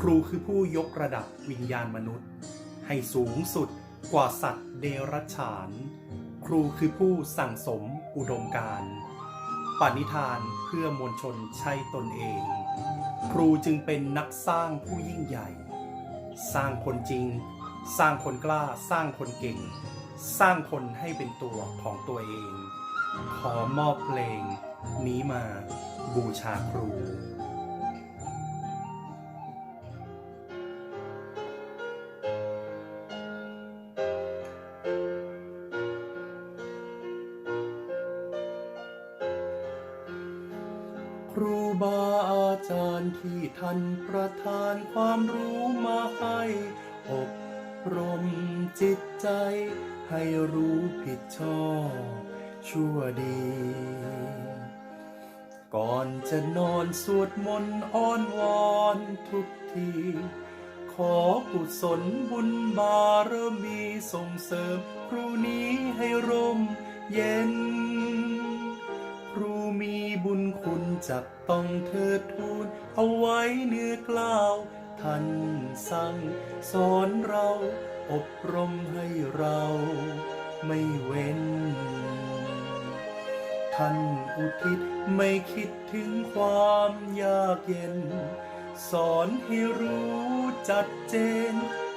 ครูคือผู้ยกระดับวิญญาณมนุษย์ ให้สูงสุดกว่าสัตว์เดรัจฉาน ครูคือผู้สั่งสมอุดมการณ์ปณิธานเพื่อมวลชนใช่ตนเอง ครูจึงเป็นนักสร้างผู้ยิ่งใหญ่ สร้างคนจริง สร้างคนกล้า สร้างคนเก่ง สร้างคนให้เป็นตัวของตัวเอง ขอมอบเพลง นี้มาบูชาครู ครูบาอาจารย์ที่ท่านประทานความรู้มาให้อบรมจิตใจ ให้รู้ผิดชอบชั่วดี ก่อนจะนอนสวดมนต์อ้อนวอนทุกที ขอกุศลบุญบารมีส่งเสริมครูนี้ให้ร่มเย็น คุณจักต้องเทิดทูนเอาไว้เนื้อกล้าวท่านสั่งสอนเราอบรมให้เราไม่เว้น ท่านอุทิศไม่คิดถึงความยากเย็น สอนให้รู้จัดเจน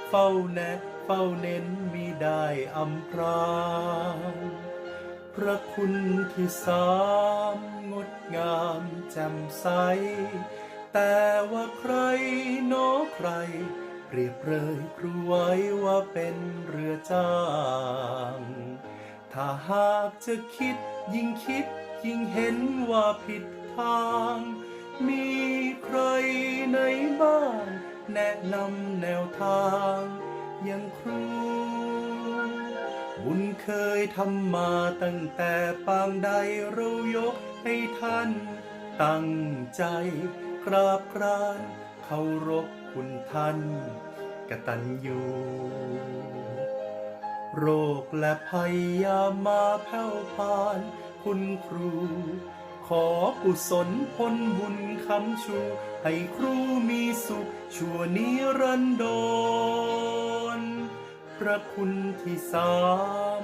เฝ้าแนะเฝ้าเน้นมีได้อำพราง พระคุณที่สามงดงามแจ่มใส แต่ว่าใครโนใคร เปรียบเปรยครูไว้ว่าเป็นเรือจ้าง ถ้าหากจะคิดยิ่งคิดยิ่งเห็นว่าผิดทาง มีใครไหนบ้าง แนะนำแนวทางอย่างครู เคยทำมาตั้งแต่ปางใดเรายกให้ท่าน ตั้งใจกราบกรานเคารพคุณท่านกตัญญูโรคและภัยยามาแผ่วพาน คุณครู ขอกุศลผลบุญคำชู ให้ครูมีสุขชั่วนิรันดรพระคุณที่สาม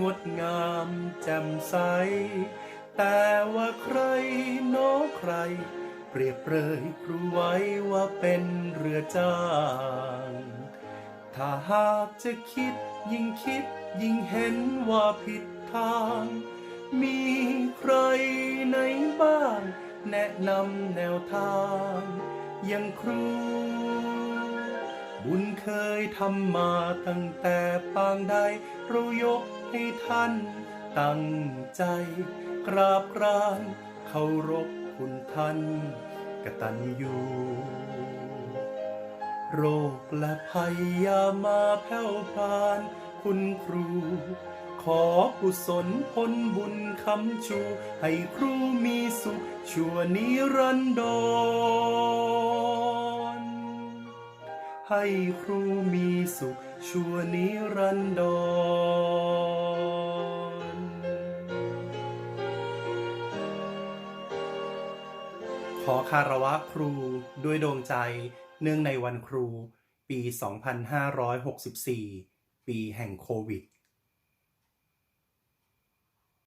งดงามแจ่มใส แต่ว่าใครโนอใคร เปรียบเปรยครูไว้ว่าเป็นเรือจ้าง ถ้าหากจะคิดยิ่งคิดยิ่งเห็นว่าผิดทาง มีใครไหนบ้าง แนะนำแนวทางอย่างครู บุญเคยทำมาตั้งแต่ปางใดเรายกให้ท่านตั้งใจ กราบกรานเคารพคุณท่านกตัญญูโรคและภัยยามาแผ่วพานคุณครู ขอกุศลผลบุญคำชู ให้ครูมีสุขชั่วนิรันดร ให้ครูมีสุขชั่วนิรันดรขอคารวะครูด้วยดวงใจเนื่องในวันครู ปี 2564 ปีแห่งโควิด